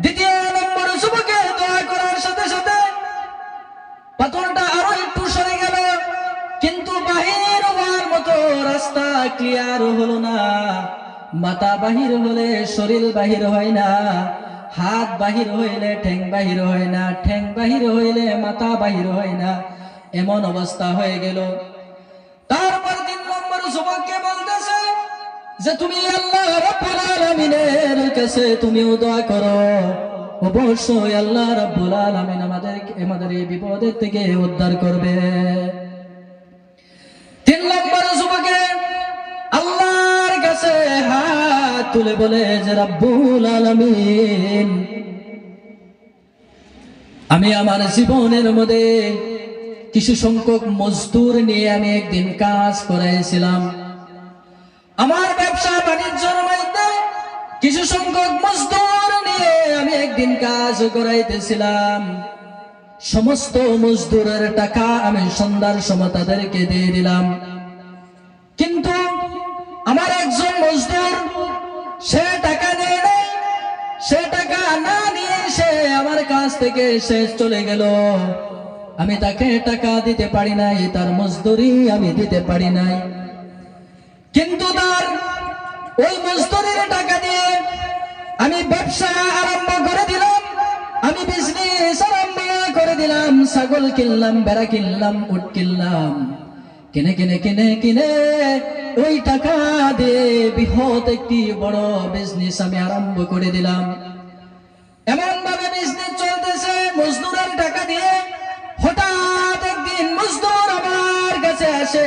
দ্বিতীয় নম্বর গেল। কিন্তু বাহির হলো শরীর বাহির হয় না। হাত বাহির হইলে ঠ্যাং বাহির হয় না। ঠ্যাং বাহির হইলে মাথা বাহির হয় না। এমন অবস্থা হয়ে গেল। তারপর তিন নম্বর যুবককে বলতেছে যে, তুমি আল্লাহ আমি আমার জীবনের মধ্যে কিছু সংখ্যক মজদুর নিয়ে আমি একদিন কাজ করাইছিলাম। আমার ব্যবসা বাণিজ্যের মধ্যে কিছু সংখ্যক মজদুর নিয়ে আমি একদিন কাজ করাইতেছিলাম। সমস্ত মজদুরের টাকা আমি সন্ধ্যার সময় তাদেরকে দিয়ে দিলাম। কিন্তু আমার একজন মজদুর সে টাকা দেয় নাই, সে টাকা না নিয়ে সে আমার কাছ থেকে সে চলে গেল। আমি তাকে টাকা দিতে পারি নাই, তার মজদুরি আমি দিতে পারি নাই। কিন্তু তার ওই মজদুরের টাকা দিয়ে আমি ব্যবসা আরম্ভ করে দিলাম, আমি বিজনেস আরম্ভ করে দিলাম, ছাগল কিনলাম বেড়া কিনলাম, উট কিনলাম। কিনে কিনে কিনে কিনে ওই টাকা দিয়ে বৃহৎ একটি বড় বিজনেস আমি আরম্ভ করে দিলাম। এমন ভাবে বিজনেস চলতেছে, মজদুরের টাকা দিয়ে হঠাৎ একদিন মজদুর আমার কাছে আসে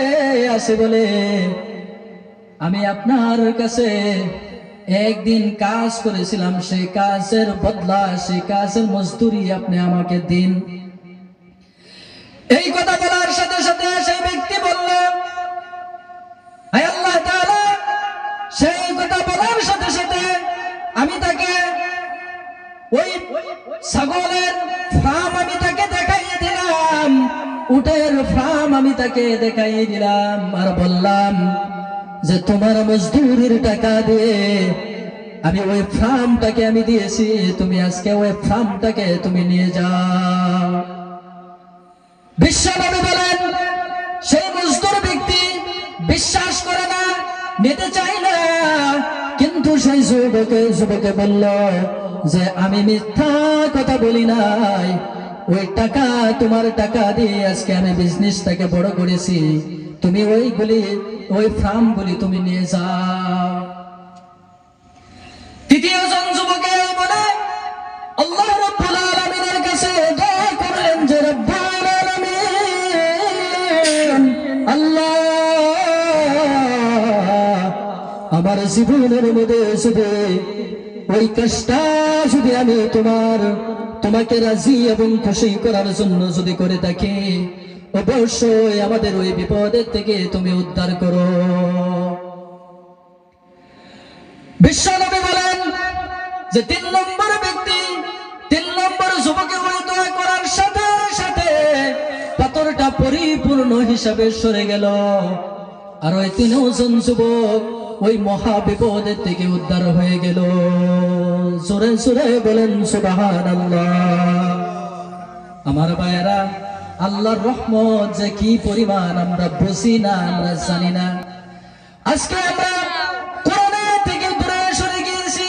আসে বলে আমি আপনার কাছে একদিন কাজ করেছিলাম সেই কাজের বদলা সেই কাজের মজদুরি আপনি আমাকে দিন। এই কথা বলার সাথে সাথে সেই ব্যক্তি বলল "হায় আল্লাহ তাআলা, সেই কথা বলার সাথে সাথে আমি তাকে ওই ছাগলের ফার্ম আমি তাকে দেখাইয়ে দিলাম, উটের ফার্ম আমি তাকে দেখাই দিলাম আর বললাম যে তোমার মজদুরির টাকা দিয়ে আমি ওই ফার্মটাকে আমি দিয়েছি, তুমি আজকে ওই ফার্মটাকে তুমি নিয়ে যাও। বিশ্বনবী বলেন, সেই মজদুর ব্যক্তি বিশ্বাস করে না, নিতে চাই না। কিন্তু সেই যুবকে যুবকে বলল যে, আমি মিথ্যা কথা বলি নাই। ওই টাকা, তোমার টাকা দিয়ে আজকে আমি বিজনেসটাকে বড় করেছি। তুমি ওইগুলি ওই ফার্ম গুলি তুমি নিয়ে যাও। তৃতীয় জন কাছে করলেন যে আল্লাহ, আমার জীবনের মধ্যে শুধু ওই কাজটা যদি আমি তোমার, তোমাকে রাজি এবং খুশি করার জন্য যদি করে থাকি অবশ্যই আমাদের ওই বিপদের থেকে তুমি উদ্ধার করো। বিশ্বনবী বলেন যে তিন নম্বর ব্যক্তি, তিন নম্বর যুবকে ওই করার সাথে সাথে পাথরটা পরিপূর্ণ হিসাবে সরে গেল। আর ওই তিনজন যুবক ওই মহা বিপদের থেকে উদ্ধার হয়ে গেল। জোরে জোরে বলেন সুবাহান আমার ভাইয়েরা আল্লাহর রহমত যে কি পরিমাণ আমরা বুঝি না, আমরা জানি না। আজকে আমরা থেকে দূরে সরে গিয়েছি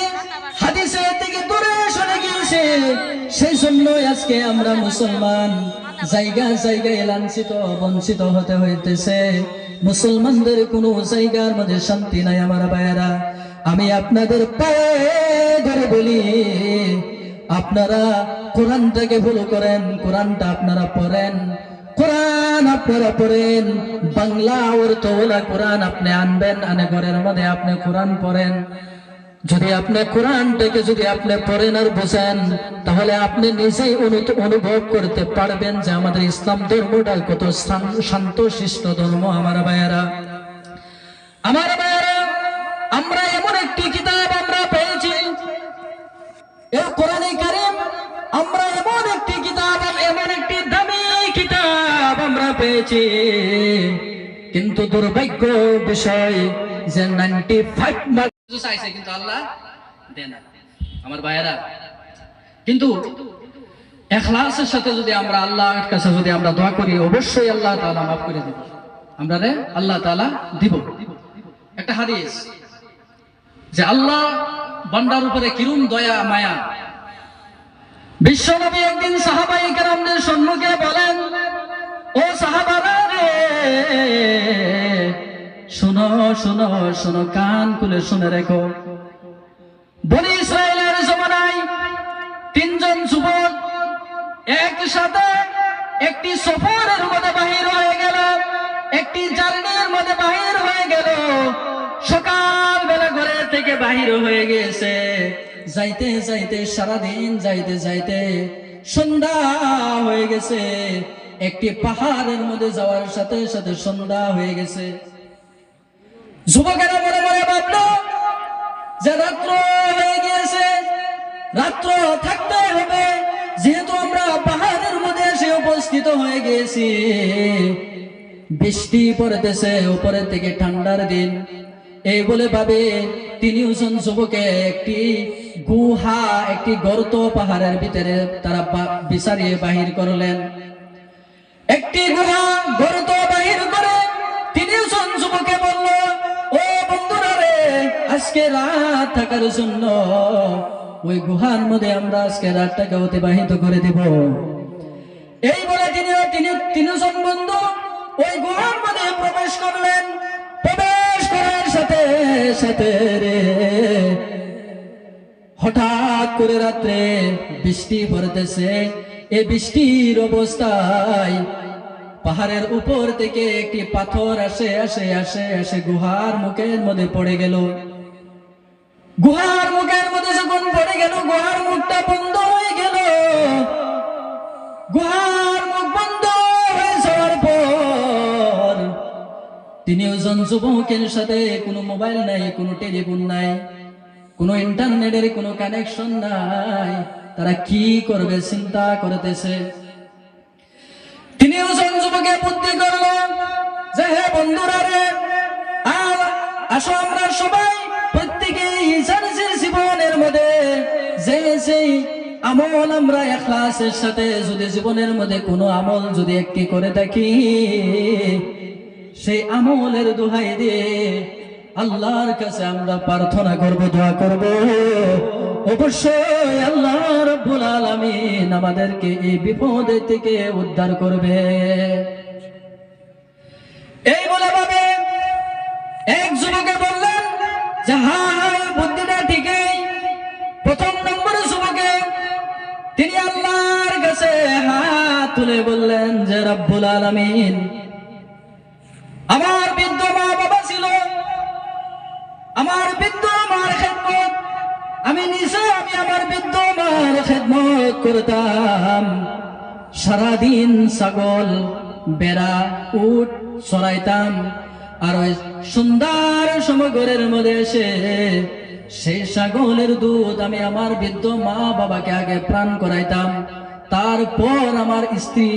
থেকে দূরে সরে গিয়েছি, সেই জন্যই আজকে আমরা মুসলমান। জায়গা জায়গায় লাঞ্ছিত, বঞ্চিত হতে হইতেছে। মুসলমানদের কোনো জায়গার মধ্যে শান্তি নাই আমার ভাইয়েরা। আমি আপনাদের পায়ে ধরে বলি আপনারা কোরআনটাকে ফলো করেন, কোরআনটা আপনারা পড়েন। কোরআন আপনারা পড়েন, বাংলা অর্থ ওলা কোরআন আপনি আনবেন, আনে ঘরের মধ্যে আপনি কোরআন পড়েন। যদি আপনি কোরআনটাকে যদি আপনি পড়েন আর বোঝেন, তাহলে আপনি নিজেই অনুভব করতে পারবেন যে আমাদের ইসলাম ধর্মটা কত শান্ত শিষ্ট ধর্ম, আমার ভাইয়েরা। আমার ভাইয়েরা, আমরা এমন একটি এই কোরআনে কারিম, আমরা এমন একটি কিতাব, এমন একটি দামি কিতাব আমরা পেয়েছি। কিন্তু দুর্ভাগ্য বিষয় যে নাইনটি ফাইভ চাইছে কিন্তু আল্লাহ আমার ভাইয়েরা, কিন্তু এখলাসের সাথে যদি আমরা আল্লাহর কাছে যদি আমরা দোয়া করি, অবশ্যই আল্লাহ তাআলা মাফ করে দিব। আমরা রে আল্লাহ তাআলা দিব। একটা হাদিস, যে আল্লাহ বান্দার উপরে কিরম দয়া, মায়া? বিশ্বনবী একদিন সাহাবাই কেরামদের সম্মুখে বলেন, ও সাহাবারা রে, শোনো শোনো শোনো, কান খুলে শুনে রেখো। বনি ইসরায়েলের জমানায় তিনজন যুবক একসাথে একটি সফরের মধ্যে বাহির হয়ে গেল, একটি জার্নির মধ্যে বাহির হয়ে গেল। সকাল বেলা ঘরে থেকে বাহির হয়ে গেছে যাইতে যাইতে সারাদিন যাইতে যাইতে সন্ধ্যা হয়ে গেছে। একটি পাহাড়ের মধ্যে যাওয়ার সাথে সাথে সন্ধ্যা হয়ে গেছে। যুবকেরা মনে মনে ভাবলো যে রাত্র হয়ে গিয়েছে। রাত্র থাকতে হবে। যেহেতু আমরা পাহাড়ের মধ্যে এসে উপস্থিত হয়ে গিয়েছি। বৃষ্টি পড়তেছে, উপরের থেকে ঠান্ডার দিন। এই বলে ভাবে তিনি ওজন যুবকে একটি গুহা, একটি গর্ত পাহাড়ের ভিতরে তারা বিচারিয়ে বাহির করলেন। একটি গুহা, গর্ত বাহির করে তিনি ওজন যুবকে বলল, ও বন্ধুরা রে, আজকে রাত থাকার জন্য ওই গুহার মধ্যে আমরা আজকে রাতটাকে অতিবাহিত করে দেব। এই বলে তিনি তিনি তিনজন বন্ধু, ওই গুহার মধ্যে প্রবেশ করলেন। প্রবেশ সাথে সাথে রে। হঠাৎ করে রাত্রে বৃষ্টি পড়তেছে। এই বৃষ্টির অবস্থায় পাহাড়ের উপর থেকে একটি পাথর আসে আসে আসে আসে গুহার মুখের মধ্যে পড়ে গেল। গুহার মুখের মধ্যে যখন পড়ে গেল, গুহার মুখটা বন্ধ হয়ে গেল। গুহার মুখ বন্ধ তিনি ওজন যুবকের সাথে কোনো মোবাইল নাই, কোনো টেলিফোন নাই, কোনো ইন্টারনেটের কোনো কানেকশন নাই। তারা কি করবে চিন্তা করতেছে। তিনি ওজন যুবকে বুদ্ধি করল যে, হে বন্ধুরা রে আর আসো আমরা সবাই প্রত্যেকে ইনসানের জীবনের মধ্যে, যে সেই আমল আমরা এখলাসের সাথে, যদি জীবনের মধ্যে কোনো আমল যদি একটি করে থাকি সেই আমলের দোহাই দিয়ে আল্লাহর কাছে আমরা প্রার্থনা করব, দোয়া করব। অবশ্যই আল্লাহ রব্বুল আলামিন আমাদেরকে এই বিপদের থেকে উদ্ধার করবে। এই বলে ভাবে এক যুবকে বললেন, যে হ্যাঁ বুদ্ধিটা ঠিকই। প্রথম নম্বর যুবকে তিনি আল্লাহর কাছে হাত তুলে বললেন, যে রব্বুল আলামিন আমার বৃদ্ধ মা বাবা ছিল। আমার বৃদ্ধ মার খেদমত। আমি নিজে, আমি আমার বৃদ্ধ মার খেদমত করতাম। সারাদিন ছাগল, বেড়া, উট চড়াইতাম। আর ওই সুন্দর সমগরের মধ্যে এসে সেই ছাগলের দুধ আমি আমার বৃদ্ধ মা বাবাকে আগে প্রাণ করাইতাম। তারপর আমার স্ত্রী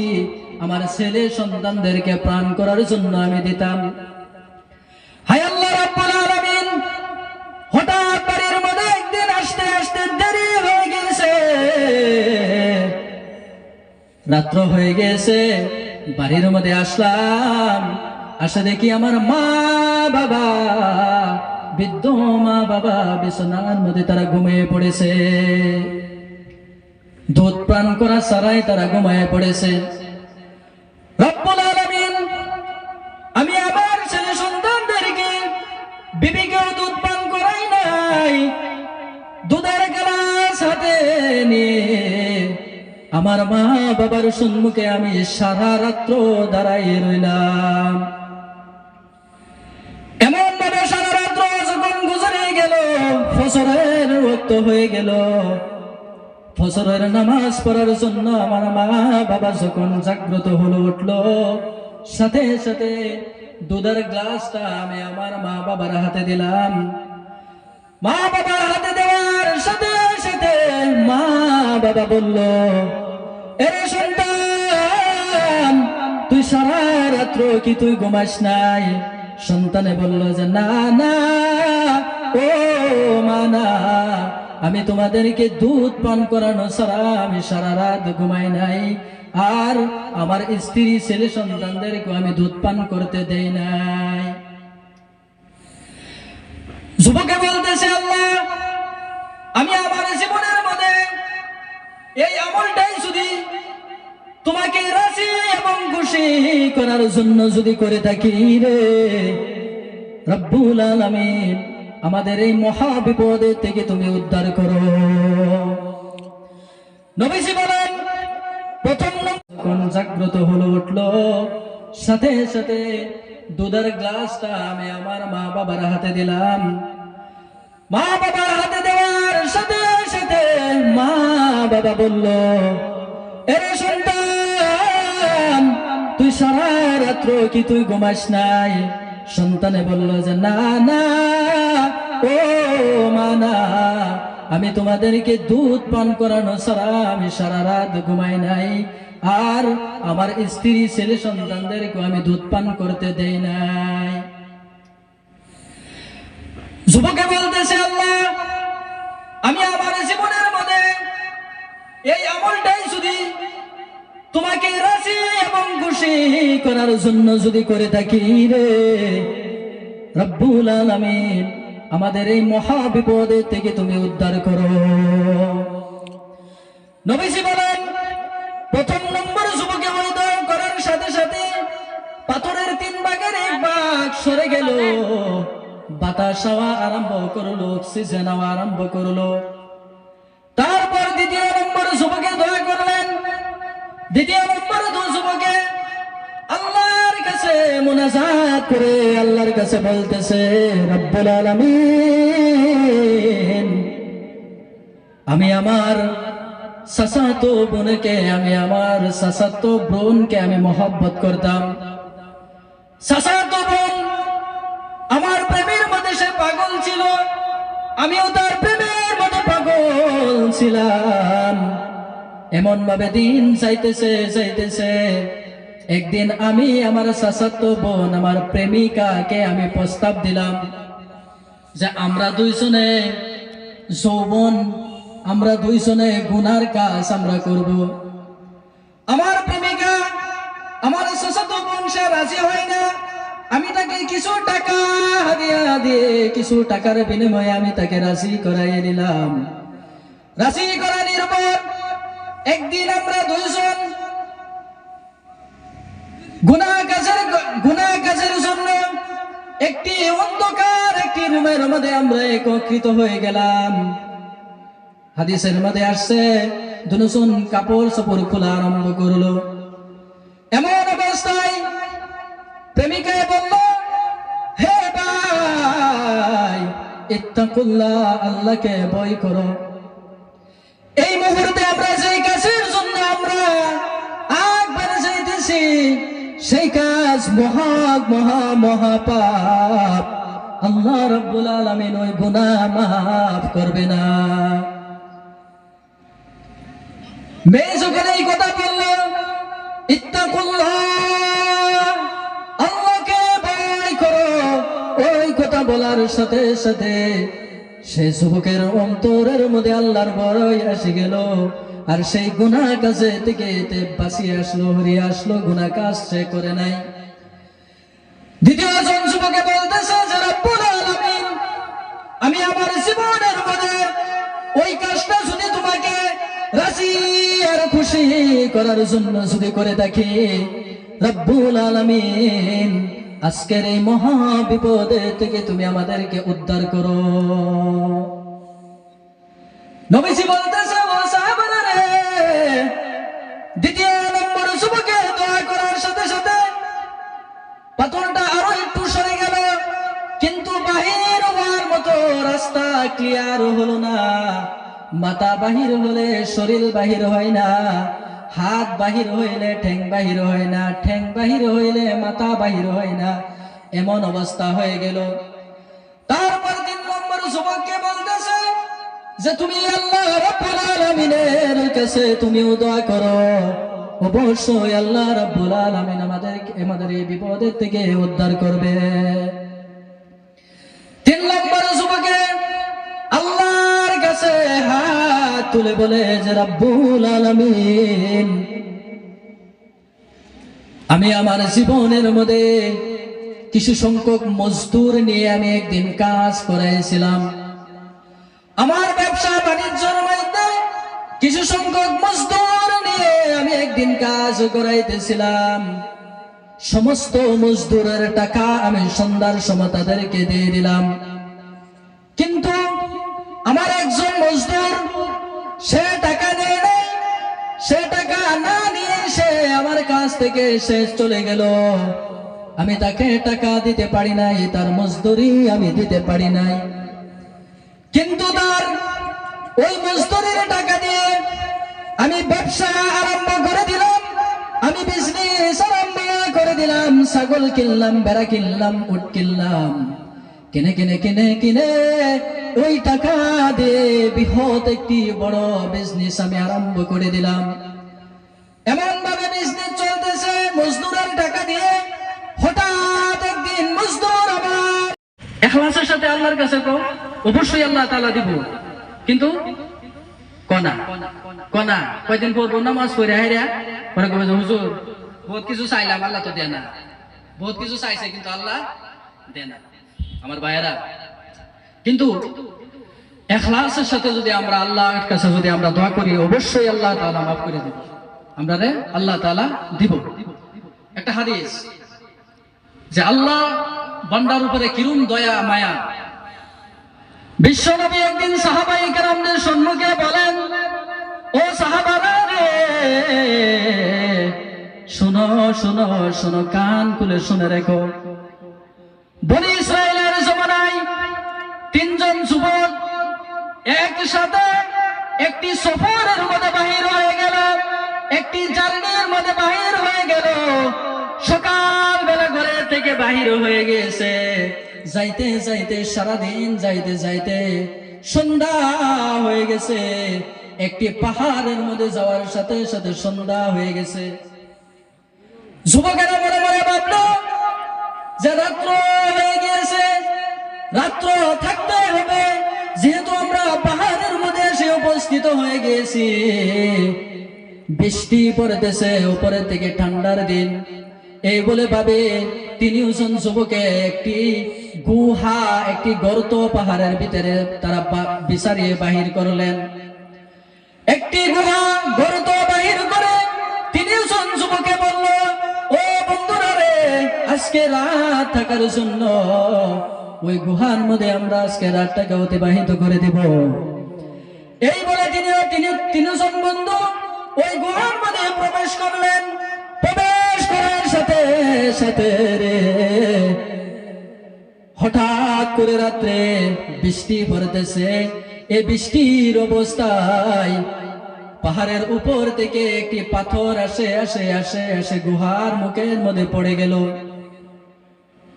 আমার ছেলে সন্তানদেরকে প্রাণ করার জন্য আমি দিতাম। হঠাৎ হয়ে গেছে রাত্র হয়ে গেছে বাড়ির মধ্যে আসলাম। আসে দেখি আমার মা বাবা, বৃদ্ধ মা বাবা বিছানার মধ্যে তারা ঘুমিয়ে পড়েছে। দুধ পান করা সারাই তারা ঘুমায় পড়েছে। রব্বুল আলামিন, আমি আমার ছেলে সন্তানদেরকে বিবিকেও দুধ পান করাই নাই, দুধের গ্লাস হাতে নিয়ে আমার মা বাবার সম্মুখে আমি সারা রাত্র দাঁড়াই রইলাম। এমন ভাবে সারা রাত্র যখন গুজরে গেল, ফসরের রক্ত হয়ে গেল ফসরের নামাজ পড়ার জন্য আমার মা বাবা যখন জাগ্রত হলো, উঠল, সাথে সাথে দুধের গ্লাসটা আমি আমার মা বাবার হাতে দিলাম। মা বাবার হাতে দেওয়ার সাথে সাথে মা বাবা বলল এরে সন্তান, তুই সারা রাত্র কি তুই ঘুমাস নাই? সন্তানে বলল যে, না না, ও মা, না। আমি তোমাদেরকে দুধ পান করানো ছাড়া আমি সারা রাত ঘুমাই নাই। আর আমার স্ত্রী, ছেলে সন্তানদেরকে আমি দুধ পান করতে দেই নাই। যুবকে বলতেছে, আল্লাহ, আমি আমার জীবনের মধ্যে এই আমলটাই যদি তোমাকে রাজি এবং খুশি করার জন্য যদি করে থাকি রে, রব্বুল আলামিন। আমাদের এই মহা বিপদের থেকে তুমি উদ্ধার করো। নবীজি বলেন, প্রথম জাগ্রত হলো, উঠল, সাথে সাথে দুধের গ্লাসটা আমি আমার মা বাবার হাতে দিলাম। মা বাবার হাতে দেওয়ার সাথে সাথে মা বাবা বলল এরে সন্তান, তুই সারা রাত্র কি তুই ঘুমাস নাই? সন্তানে বলল, যে না না, ও মা, না, আমি তোমাদেরকে দুধ পান করানো ছাড়া আমি সারা রাত ঘুমাই নাই। আর আমার স্ত্রী, ছেলে সন্তানদেরকে আমি দুধ পান করতে দেই নাই। যুবকে বলতেছে আল্লাহ, আমি আমার জীবনের মধ্যে এই আমলটাই যদি তোমাকে রাজি এবং খুশি করার জন্য যদি করে থাকি রে, রব্বুল আলামিন, আমাদের এই মহা বিপদের থেকে তুমি উদ্ধার করো। নবীজি বলেন, প্রথম নম্বর যুবকে বৈধ করার সাথে সাথে পাথরের তিন ভাগের এক ভাগ সরে গেল। বাতাস হওয়া আরম্ভ করল, অক্সিজেন হওয়া আরম্ভ করল। তারপর দ্বিতীয় নম্বর যুবকে দয়া করলেন কাছে করে কাছে বলতেছে আমি আমার সাসাতো বোনকে, আমি আমার সাসাতো বোনকে আমি মহব্বত করতাম। সাসাতো বোন আমার প্রেমের মধ্যে সে পাগল ছিল, আমিও তার প্রেমের মধ্যে পাগল ছিলাম। এমন ভাবে দিন চাইতেছে চাইতেছে একদিন আমি আমার সাসাত্ত বোন, আমার প্রেমিকাকে আমি প্রস্তাব দিলাম যে আমরা দুইজনে যৌবন, আমরা দুইজনে গুনার কাজ আমরা করব। আমার প্রেমিকা, আমার সশত সে রাজি হয় না। আমি তাকে কিছু টাকা দিয়া দিয়ে, কিছু টাকার বিনিময়ে আমি তাকে রাজি করাইয়ে নিলাম। রাজি করানির পর একদিন আমরা দুইজন গুনা কাজের গুনা কাজের জন্য একটি অন্ধকার, একটি রুমের মধ্যে আমরা একত্রিত হয়ে গেলাম। হাদিসের মধ্যে আসছে, দুজন কাপড় চোপড় খোলা আরম্ভ করল। এমন অবস্থায় প্রেমিকায় বলল, হে ভাই, ইত্তাকুল্লাহ, আল্লাহকে ভয় করো। সেই কাজ মহা মহা মহা পাপ। আল্লাহ রব্বুল আলামিন ওই গুনাহ মাফ করবে না। মেয়ে যখন এই কথা বলল আল্লাহকে ভয় করো। ওই কথা বলার সাথে সাথে সে যুবকের অন্তরের মধ্যে আল্লাহর বড়ই আসি গেল। আর সেই গুনা কাজে থেকে বাঁচিয়ে আসলো, হরিয়ে আসলো গুনা কাজ সে করে নাই। দ্বিতীয় যুবকে বলতেছে আমি আমার জীবনের মধ্যে ওই কাজটা তোমাকে আর খুশি করার জন্য যদি করে রব্বুল আজকের এই মহা বিপদে থেকে তুমি আমাদেরকে উদ্ধার করো। নবীজি বলতেছে করার সাথে সাথে। পাথরটা আরও একটু সরে গেল। কিন্তু বাহির হওয়ার মতো রাস্তা ক্লিয়ার হলো না। মাথা বাহির হলে শরীর বাহির হয় না। হাত বাহির হইলে ঠ্যাং বাহির হয় না। ঠ্যাং বাহির হইলে মাথা বাহির হয় না। এমন অবস্থা হয়ে গেল। তারপর তিন নম্বর যুবককে বলতেছে যে, তুমি আল্লাহ রাব্বুল আলামিনের কাছে তুমিও দোয়া করো। অবশ্যই আল্লাহ রাব্বুল আলামিন আমাদের আমাদের এই বিপদের থেকে উদ্ধার করবে। তিন নম্বর যুবকে আল্লাহর কাছে হাত তুলে বলে যে, রাব্বুল আলামিন, আমি আমার জীবনের মধ্যে কিছু সংখ্যক মজদুর নিয়ে আমি একদিন কাজ করাইছিলাম। আমার ব্যবসা বাণিজ্যের মধ্যে কিছু সংখ্যক মজদুর আমি একদিন কাজ করাইতেছিলাম। সমস্ত মজদুরের টাকা আমি সন্ধ্যার সময় তাদেরকে দিয়ে দিলাম। কিন্তু আমার একজন মজদুর, সে টাকা দেয় নাই, সে টাকা না নিয়ে সে আমার কাছ থেকে সে চলে গেল। আমি তাকে টাকা দিতে পারি নাই, তার মজদুরি আমি দিতে পারি নাই। কিন্তু তার ওই মজদুরের টাকা দিয়ে আমি ব্যবসা আরম্ভ করে দিলাম। আমি বিজনেস আরম্ভ করে দিলাম। ছাগল কিনলাম, বেড়া কিনলাম, উট কিনলাম। কিনে কিনে কিনে কিনে ওই টাকা দিয়ে বৃহৎ একটি বড় বিজনেস আমি আরম্ভ করে দিলাম। এমন ভাবে বিজনেস চলতেছে, মজদুরের টাকা দিয়ে। হঠাৎ একদিন মজদুর আমার এখলাসের সাথে আল্লাহর কাছে কো অবশ্যই আল্লাহ তাআলা দিব। কিন্তু কনা কনা। কয়দিন পর নামাজ পড়ে হাইরা কবে যে, হুজুর বহুত কিছু চাইলাম আল্লাহ তো দেয় না। বহুত কিছু চাইছে কিন্তু আল্লাহ দেয় না। আমার ভাইয়েরা কিন্তু এখলাসের সাথে যদি আমরা আল্লাহর কাছে যদি আমরা দোয়া করি অবশ্যই আল্লাহ তাআলা মাফ করে দেব। আমরা রে আল্লাহ তাআলা দিব। একটা হাদিস যে আল্লাহ বান্দার উপরে কিরুম দয়া মায়া বিশ্বনবী একদিন সাহাবাই কেরামদের সম্মুখে বলেন, ও সাহাবারা শোনো শোনো শোনো, কান খুলে শুনে রেখো। বনি ইসরায়েলের জমানায় তিনজন যুবক একসাথে একটি সফরের মধ্যে বাহির হয়ে গেল, একটি জার্নির মধ্যে বাহির হয়ে গেল। সকাল বেলা ঘরে থেকে বাহির হয়ে গেছে যাইতে যাইতে, সারাদিন যাইতে যাইতে সন্ধ্যা হয়ে গেছে। একটি পাহাড়ের মধ্যে যাওয়ার সাথে সাথে সন্ধ্যা হয়ে গেছে। যুবকেরা মনে মনে ভাবলো যে রাত্র হয়ে গিয়েছে, রাত্র থাকতে হবে। যেহেতু আমরা পাহাড়ের মধ্যে এসে উপস্থিত হয়ে গিয়েছি, বৃষ্টি পড়তেছে, উপরের থেকে ঠান্ডার দিন। এই বলে ভাবে তিনি যুবকে একটি গুহা একটি গর্ত পাহাড়ের ভিতরে তারা বিচারিয়ে বাহির করলেন। একটি গুহা গর্ত বাহির করে তিনি যুবকে বলল, ও বন্ধুরা রে, আজকে রাত থাকার জন্য ওই গুহার মধ্যে আমরা আজকে রাতটাকে অতিবাহিত করে দিব। এই বলে তিনি তিনি তিনজন বন্ধু ওই গুহার মধ্যে প্রবেশ করলেন। প্রবেশ করার সাথে সাথে রে হঠাৎ করে রাত্রে বৃষ্টি পড়তেছে। এই বৃষ্টির অবস্থায় পাহাড়ের উপর থেকে একটি পাথর আসে আসে আসে আসে গুহার মুখের মধ্যে পড়ে গেল।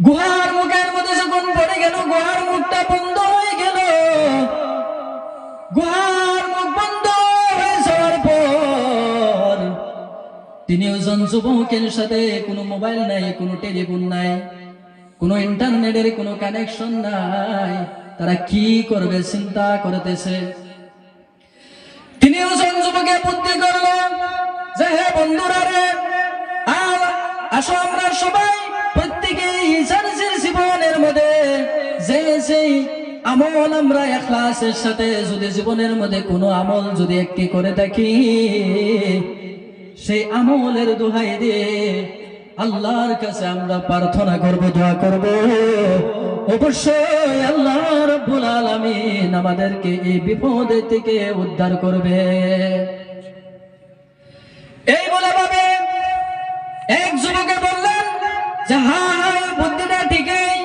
গুহার মুখের মধ্যে যখন পড়ে গেল, গুহার মুখটা বন্ধ হয়ে গেল। গুহার মুখ বন্ধ হয়ে যাওয়ার পর তিনি ওজন যুবকের সাথে কোনো মোবাইল নাই, কোনো টেলিফোন নাই। কোনো ইন্টারনেটের কোনো কানেকশন নাই। তারা কি করবে, চিন্তা করতেছে। তিনি ওজন যুবকে বুদ্ধি করল যে, হে বন্ধুরা রে আসো আমরা সবাই প্রত্যেকে ইসানসির জীবনের মধ্যে, যে সেই আমল আমরা এখলাসের সাথে, যদি জীবনের মধ্যে কোনো আমল যদি একটি করে থাকি, সেই আমলের দোহাই দিয়ে আল্লাহর কাছে আমরা প্রার্থনা করব, দোয়া করব। অবশ্যই আল্লাহ রব্বুল আলামিন আমাদেরকে এই বিপদ থেকে উদ্ধার করবে। এই বলে ভাবে এক যুবকে বললেন যে হ্যাঁ বুদ্ধিটা ঠিকই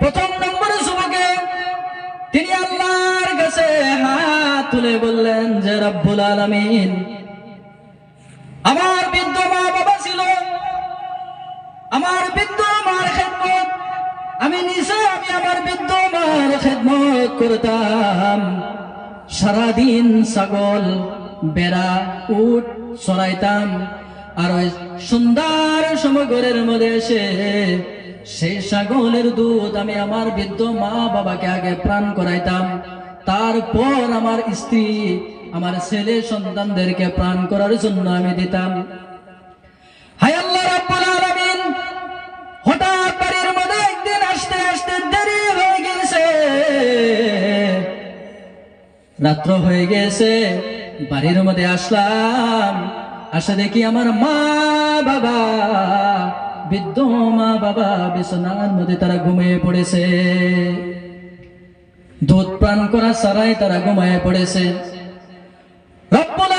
প্রথম নম্বরে যুবকে। তিনি আল্লাহর কাছে হাত তুলে বললেন, যে রব্বুল আলামিন, আমার বৃদ্ধ মা বাবা ছিল। আমার বৃদ্ধ মার খেদমত। আমি নিজে, আমি আমার বৃদ্ধ মার খেদমত করতাম। সারাদিন ছাগল, বেড়া, উট চড়াইতাম। আর ওই সুন্দর সমগরের মধ্যে এসে সেই ছাগলের দুধ আমি আমার বৃদ্ধ মা বাবাকে আগে প্রাণ করাইতাম। তারপর আমার স্ত্রী, আমার ছেলে সন্তানদেরকে প্রাণ করার জন্য আমি দিতাম। রাত্র হয়ে গেছে, বাড়ির মধ্যে আসলাম। আসা দেখি আমার মা বাবা, বৃদ্ধ মা বাবা বিছানার মধ্যে তারা ঘুমিয়ে পড়েছে। দুধ পান করা সারাই তারা ঘুমায় পড়েছে। রব্বুল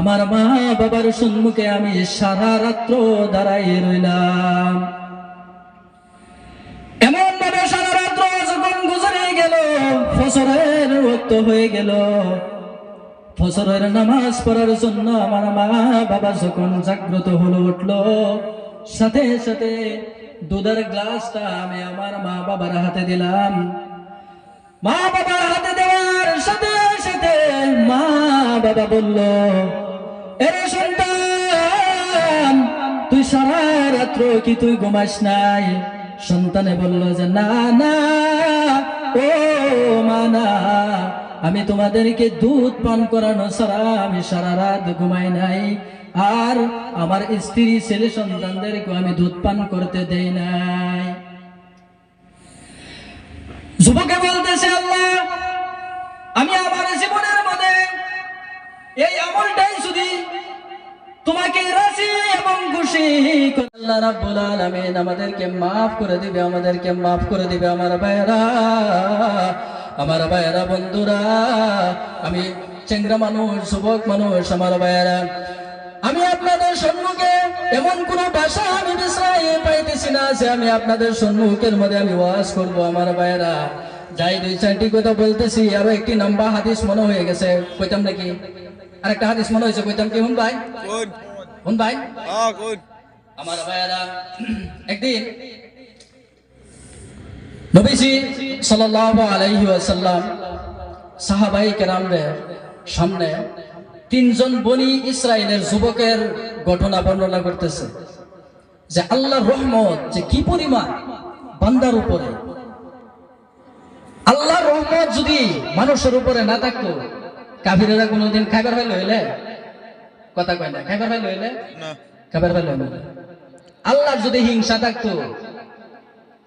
আমার মা বাবার সম্মুখে আমি সারা রাত্র দাঁড়াই রইলাম। এমন ভাবে সারা রাত্র যখন গুজরে গেল ফসরের রক্ত হয়ে গেল। ফসরের নামাজ পড়ার জন্য আমার মা বাবা যখন জাগ্রত হলো, উঠল, সাথে সাথে দুধের গ্লাসটা আমি আমার মা বাবার হাতে দিলাম। মা বাবার হাতে দেওয়ার সাথে সাথে মা বাবা বলল তুই সারা রাত্র কি তুই ঘুমাস নাই? সন্তানে যে, না না, ও মা, না, আমি তোমাদেরকে দুধ পান করানো ছাড়া আমি সারা রাত ঘুমাই নাই। আর আমার স্ত্রী, ছেলে সন্তানদেরকে আমি দুধ পান করতে দেই নাই। যুবকে বলতেছে, আল্লাহ এই আমলটাই শুধু তোমাকে রাজি এবং খুশি আল্লাহ রাব্বুল আলামিন আমাদেরকে maaf করে দিবে, আমাদেরকে maaf করে দিবে আমার ভাইরা আমার ভাইরা বন্ধুরা, আমি চেংরা মানুষ, যুবক মানুষ, আমার ভাইরা আমি আপনাদের সম্মুখে এমন কোন ভাষা আমি বিষয় পাইতেছি না যে আমি আপনাদের সম্মুখের মধ্যে আমি ওয়াজ করব, আমার ভাইরা যাই দুই চারটি কথা বলতেছি, আরও একটি লম্বা হাদিস মনে হয়ে গেছে, কইতাম নাকি? আরেকটা হাদিস মনে হয়েছে কইতাম কি হুন ভাই? হুন ভাই? Ah, আমার ভাইয়ারা একদিন নবীজি সাল্লাল্লাহু আলাইহি ওয়াসাল্লাম সাহাবাই কেরামদের সামনে তিনজন বনি ইসরায়েলের যুবকের ঘটনা বর্ণনা করতেছে। যে আল্লাহর রহমত যে কি পরিমাণ বান্দার উপরে। আল্লাহর রহমত যদি মানুষের উপরে না থাকতো কাফিরেরা কোনোদিন খাইবার ফেল হইলে? কথা কয় না খাইবার ফেল হইলে? No. খাবার ফেল আল্লাহর যদি হিংসা থাকতো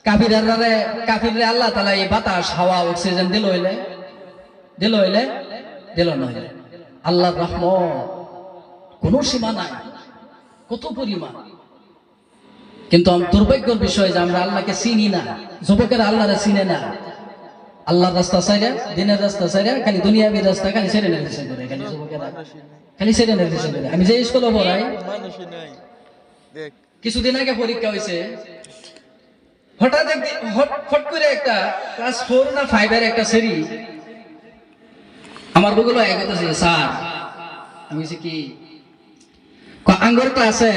কাফিরারে কাফিরে আল্লাহ তালা এই বাতাস হাওয়া অক্সিজেন দিল হইলে? দিল হইলে? দিল না হইলে। আল্লাহর রহমত। কোনো সীমা নাই। কত পরিমাণ। কিন্তু আম- দুর্ভাগ্যের বিষয় যে আমরা আল্লাহকে চিনি না যুবকেরা আল্লাহরে চিনে না। আল্লাহর রাস্তা সাইডে দিনের রাস্তা সাইডে খালি দুনিয়াবি রাস্তা খালি ছেড়ে নির্দেশন করে খালি যুবকেরা খালি ছেড়ে নির্দেশন করে। আমি যে স্কুলে পড়াই মানুষই নাই। দেখ। কিছুদিন আগে পরীক্ষা হয়েছে হঠাৎ একদিন হট- ফট করে একটা ক্লাস ফোর না ফাইভের একটা সেরি আমার বগুলো এগোতেছে স্যার আমি বলছি কি? ক- আঙ্গর ক্লাসে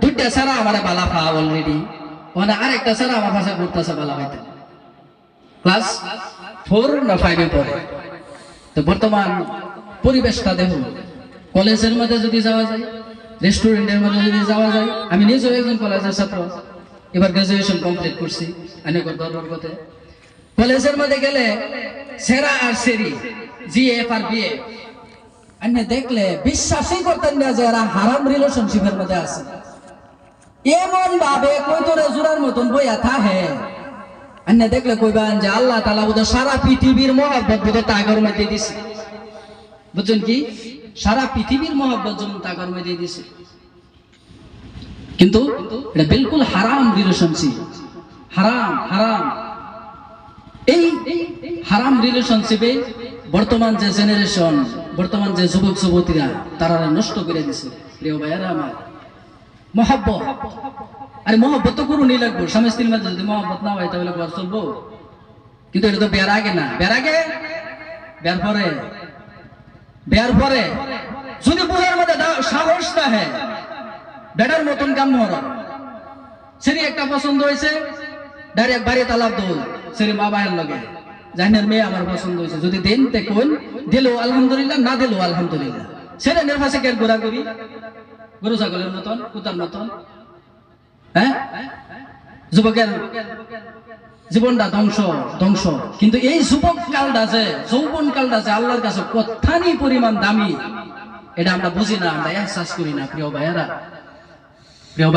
দুইটা স্যার আমার বালা ফা অলরেডি ওখানে আরেকটা স্যার আমার পাশে ঘুরতেছে বালা হইতে ক্লাস ফোর না ফাইভে পড়ে। তো বর্তমান পরিবেশটা দেখুন কলেজের মধ্যে যদি যাওয়া যায়, রেস্টুরেন্টের মধ্যে যদি যাওয়া যায়, আমি নিজেও একজন কলেজের ছাত্র। এবার গ্রাজুয়েশন কমপ্লিট করছি অনেক দরবার কলেজের মধ্যে গেলে সেরা আর সেরি, জি এফ, আর বিএ আপনি দেখলে বিশ্বাসই করতেন না যে এরা হারাম রিলেশনশিপের মধ্যে আছে। এমন ভাবে কই তোরে জোড়ার মতন বইয়া থাহে দেখলে কইবেন যে আল্লাহ তালা বোধ সারা পৃথিবীর মহব্বত বোধ তাগর মধ্যে দিছে। বুঝছেন কি? সারা পৃথিবীর মহব্বত যেমন তাগর মধ্যে দিছে। কিন্তু এটা বিলকুল হারাম রিলেশনশিপ হারাম হারাম। এই হারাম রিলেশনশিপে বর্তমান যে জেনারেশন বর্তমান যে যুবক, যুবতীরা তারা নষ্ট করে দিছে। প্রিয় ভাইয়ারা আমার, মহব্বত। আরে মহব্বত তো করুনই লাগবো। স্বামী স্ত্রীর মাঝে যদি মহব্বত না হয়, তাহলে ঘর চলবো। কিন্তু এটা তো বের আগে না। বের আগে? বের পরে? বের পরে? যদি বুড়ার মধ্যে সাহস না হ্যাঁ বেটার মতন কাম মরা সেরি একটা পছন্দ হয়েছে, ডাইরেক্ট বাড়ি তালাব দোল। সেরি মা বায়ের লগে। জাহিনের মেয়ে আমার পছন্দ হয়েছে। যদি দেন, তে কোন? দিল আলহামদুলিল্লাহ, না দিল আলহামদুলিল্লাহ। সেরে নির্বাচকের ঘোরাঘুরি গরু ছাগলের মতন, কুতার মতন। হ্যাঁ? যুবকের জীবনটা ধ্বংস ধ্বংস। কিন্তু এই যুবক কালটা যে, যৌবন কালটা যে আল্লাহর কাছে কথানি পরিমাণ দামি, এটা আমরা বুঝি না, আমরা এহসাস করি না, প্রিয় ভাইয়েরা। প্রিয়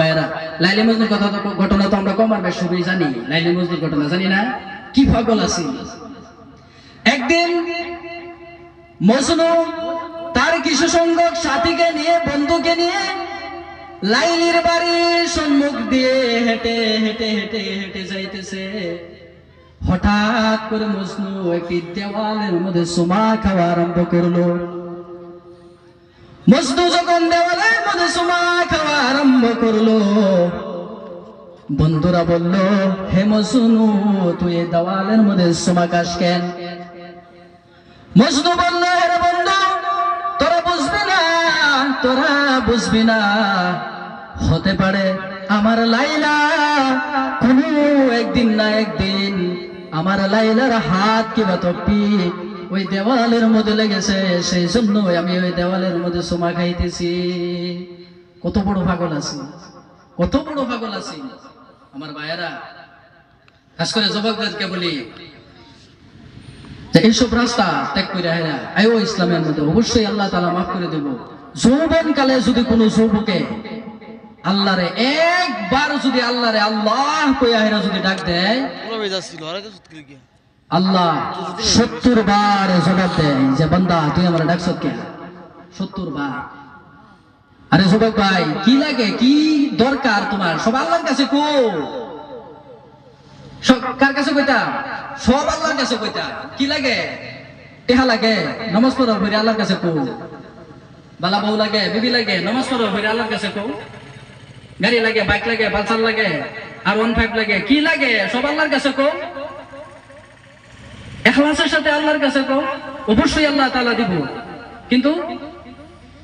লাইলি মজনুর কথা ঘটনা তো আমরা কম আর বেশ সবই জানি। লাইলি মজনুর ঘটনা জানি না। কি পাগল আছি? একদিন মজনু তার কিছু সংখ্যক সাথীকে নিয়ে, বন্ধুকে নিয়ে লাইলির বাড়ির সম্মুখ দিয়ে হেঁটে হেঁটে হেঁটে হেঁটে যাইতেছে। হঠাৎ করে মজনু একটি দেওয়ালের মধ্যে সুমা খাওয়া আরম্ভ করল। মজনু যখন দেওয়ালের মধ্যে সুমা খাওয়া আরম্ভ করল, বন্ধুরা বলল, হে মজনু, তুই দেওয়ালের মধ্যে সুমা খাস কেন? মজনু বলল হে বন্ধু, তোরা বুঝবি না, তোরা বুঝবি না হতে পারে আমার লাইলা। কোনো একদিন না একদিন আমার লাইলার হাত কিংবা তপ্পি ওই দেওয়ালের মধ্যে লেগেছে, সেই জন্য আমি ওই দেওয়ালের মধ্যে সোমা খাইতেছি। কত বড় পাগল আছি, কত বড় পাগল আছি। আমার ভাইয়েরা, খাস করে যুবকদেরকে বলি যে এইসব রাস্তা ত্যাগ করে হেরা, আয়ো ইসলামের মধ্যে অবশ্যই আল্লাহ তালা মাফ করে দেব। যৌবন কালে যদি কোনো যুবকে আল্লাহরে একবার যদি আল্লাহরে আল্লাহ কইয়া হেরা যদি ডাক দেয় আল্লাহ সত্তর বার জবাব দেয় যে বান্দা তুই আমার ডাকছ কে? সত্তর বার। আরে যুবক ভাই কি লাগে? কি দরকার তোমার? সব আল্লাহর কাছে কো কার কাছে কইতা সব আল্লাহর কাছে কইতা কি লাগে? টেহা লাগে? হইরে আল্লাহর কাছে কো বালা বউ লাগে বিবি লাগে হইরে আল্লাহর কাছে কো গাড়ি লাগে বাইক লাগে পালসার লাগে আর ওয়ান ফাইভ লাগে। কি লাগে? সব আল্লাহর কাছে কো এখলাসের সাথে আল্লাহর কাছে কো অবশ্যই আল্লাহ তালা দিব। কিন্তু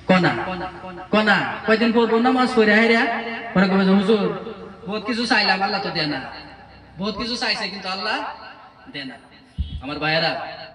কনা কনা। কয়দিন পর নামাজ পড়ে হাইরা কবে যে, হুজুর বহুত কিছু চাইলাম আল্লাহ তো দেয় না। বহুত কিছু চাইছে কিন্তু আল্লাহ দেয় না। আমার ভাইয়েরা